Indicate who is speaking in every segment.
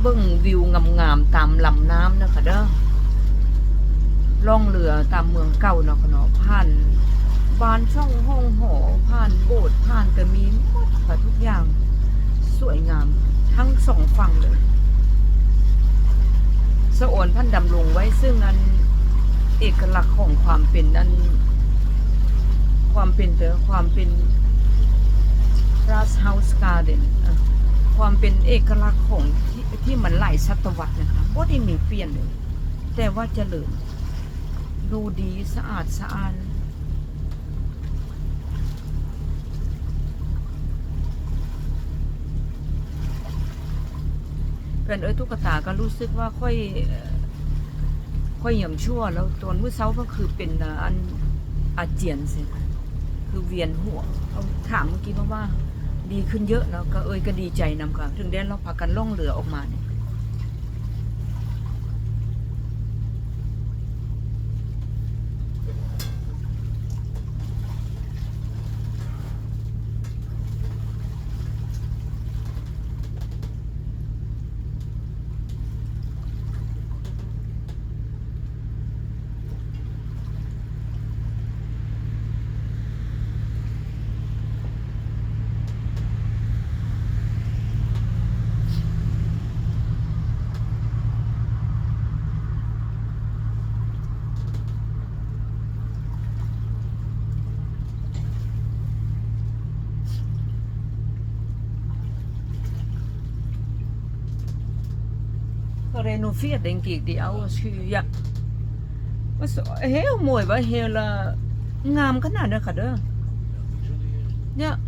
Speaker 1: เบิ้งวิวงามๆตามลำน้ำนะคะเด้อล่องเรือตามเมืองเก่าเนาะค่ะเนาะผ่านบ้านช่องห้องหอผ่านโบสถ์ผ่านกระมีหมดค่ะทุกอย่างสวยงามทั้งสองฝั่งเลยสะโอนพันดำรงไว้ซึ่งอันเอกลักษณ์ของความเป็นอันความเป็นเตอความเป็น Grass House Garden อะความเป็นเอกลักษณ์ของ ที่มันหลายศตวรรษนะคะว่าได้มีเปลี่ยนเลย แต่ว่าเจริญดูดีสะอาดสะอาดเป็นเอ้ยตุ๊กตาก็รู้สึกว่าค่อย ค่อยเหี่ยมชั่วแล้วตอนมื้อเช้าก็คือเป็นอันอาเจียนสิคือเวียนหัวเอาถามเมื่อกี้เพราว่า ดีขึ้นเยอะเนาะก็เอ้ยก็ดีใจนำค่ะ ถึงได้เราพากันล่องเรือออกมาเนี่ย Renoveert denk ik die oude schuur. Ja. Was heel mooi, was heel uh, ngam kan ada kada. Ja.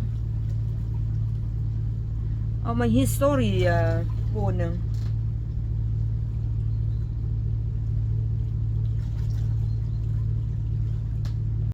Speaker 1: เอาม